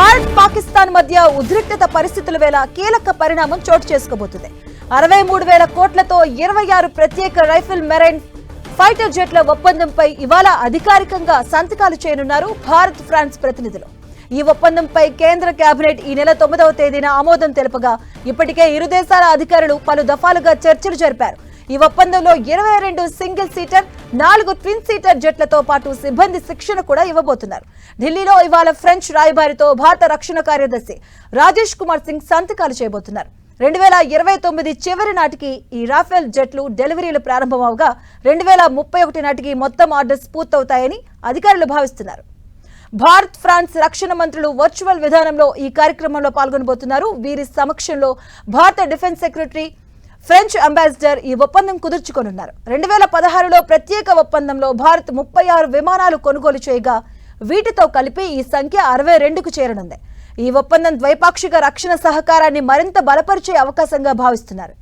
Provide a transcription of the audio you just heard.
భారత్ పాకిస్తాన్ మధ్య ఉద్రిక్తత పరిస్థితుల వేళ కీలక పరిణామం చోటు చేసుకోబోతుంది. అరవై మూడు వేల కోట్లతో ఇరవై ఆరు ప్రత్యేక రైఫిల్ మెరైన్ ఫైటర్ జెట్ల ఒప్పందంపై ఇవాళ అధికారికంగా సంతకాలు చేయనున్నారు భారత్ ఫ్రాన్స్ ప్రతినిధులు. ఈ ఒప్పందంపై కేంద్ర కేబినెట్ ఈ నెల తొమ్మిదవ తేదీన ఆమోదం తెలుపగా ఇప్పటికే ఇరు దేశాల అధికారులు పలు దఫాలుగా చర్చలు జరిపారు. ఈ ఒప్పందంలో ఇరవై రెండు సింగిల్ సీటర్ నాలుగు ట్విన్ సీటర్ జట్లతో పాటు సిబ్బంది శిక్షణ కూడా ఇవ్వబోతున్నారు. ఢిల్లీలో ఇవాళ ఫ్రెంచ్ రాయబారితో భారత రక్షణ కార్యదర్శి రాజేష్ కుమార్ సింగ్ సంతకాలు చేయబోతున్నారు. రెండు వేల ఇరవై తొమ్మిది చివరి నాటికి ఈ రాఫెల్ జట్లు డెలివరీలు ప్రారంభమవగా రెండు వేల ముప్పై ఒకటి నాటికి మొత్తం ఆర్డర్స్ పూర్తవుతాయని అధికారులు భావిస్తున్నారు. భారత్ ఫ్రాన్స్ రక్షణ మంత్రులు వర్చువల్ విధానంలో ఈ కార్యక్రమంలో పాల్గొనబోతున్నారు. వీరి సమక్షంలో భారత డిఫెన్స్ సెక్రటరీ ఫ్రెంచ్ అంబాసిడర్ ఈ ఒప్పందం కుదుర్చుకొనున్నారు. రెండు వేల పదహారులో ప్రత్యేక ఒప్పందంలో భారత్ ముప్పై ఆరు విమానాలు కొనుగోలు చేయగా వీటితో కలిపి ఈ సంఖ్య అరవై రెండుకు చేరనుంది. ఈ ఒప్పందం ద్వైపాక్షిక రక్షణ సహకారాన్ని మరింత బలపరిచే అవకాశంగా భావిస్తున్నారు.